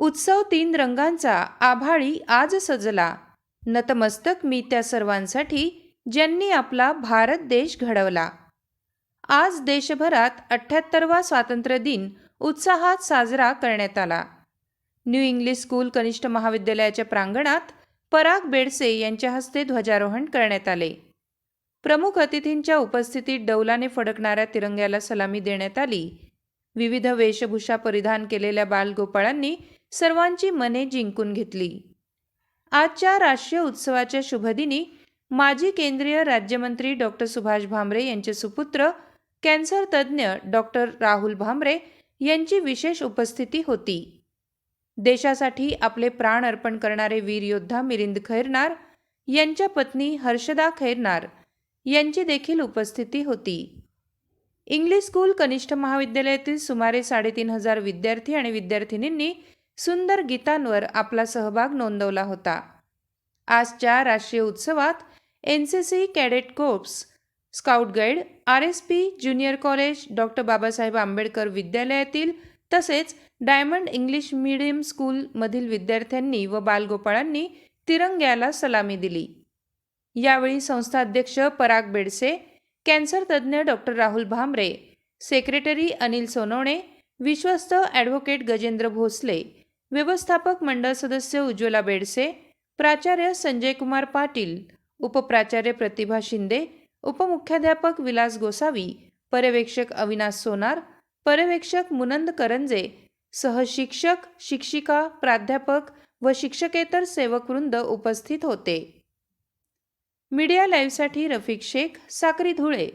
उत्सव तीन रंगांचा आभाळी आज सजला. नतमस्तक मी त्या सर्वांसाठी ज्यांनी आपला भारत देश घडवला. आज देशभरात अठ्ठ्याहत्तरवा स्वातंत्र्य दिन उत्साहात साजरा करण्यात आला. न्यू इंग्लिश स्कूल कनिष्ठ महाविद्यालयाच्या प्रांगणात पराग बेडसे यांच्या हस्ते ध्वजारोहण करण्यात आले. प्रमुख अतिथींच्या उपस्थितीत डौलाने फडकणाऱ्या तिरंग्याला सलामी देण्यात आली. विविध वेशभूषा परिधान केलेल्या बालगोपाळांनी सर्वांची मने जिंकून घेतली. आजच्या राष्ट्रीय उत्सवाच्या शुभदिनी माजी केंद्रीय राज्यमंत्री डॉक्टर सुभाष भामरे यांचे सुपुत्र कॅन्सर तज्ज्ञ डॉक्टर राहुल भामरे यांची विशेष उपस्थिती होती. देशासाठी आपले प्राण अर्पण करणारे वीर योद्धा मिरिंद खैरनार यांच्या पत्नी हर्षदा खैरनार यांची देखील उपस्थिती होती. इंग्लिश स्कूल कनिष्ठ महाविद्यालयातील सुमारे साडेतीन हजार विद्यार्थी आणि विद्यार्थिनींनी सुंदर गीतांवर आपला सहभाग नोंदवला होता. आजच्या राष्ट्रीय उत्सवात N C C cadet corps scout guide R S P junior college doctor Babasaheb Ambedkar विद्यालयातील तसेच डायमंड इंग्लिश मीडियम स्कूलमधील विद्यार्थ्यांनी व बालगोपाळांनी तिरंग्याला सलामी दिली. यावेळी संस्थाध्यक्ष पराग बेडसे कॅन्सर तज्ज्ञ डॉक्टर राहुल भामरे सेक्रेटरी अनिल सोनवणे विश्वस्त ॲडव्होकेट गजेंद्र भोसले व्यवस्थापक मंडळ सदस्य उज्ज्वला बेडसे प्राचार्य संजय कुमार पाटील उपप्राचार्य प्रतिभा शिंदे उपमुख्याध्यापक विलास गोसावी पर्यवेक्षक अविनाश सोनार पर्यवेक्षक मुनंद करंजे सहशिक्षक शिक्षिका प्राध्यापक व शिक्षकेतर सेवकवृंद उपस्थित होते. मीडिया लाईव्हसाठी रफिक शेख साक्री धुळे.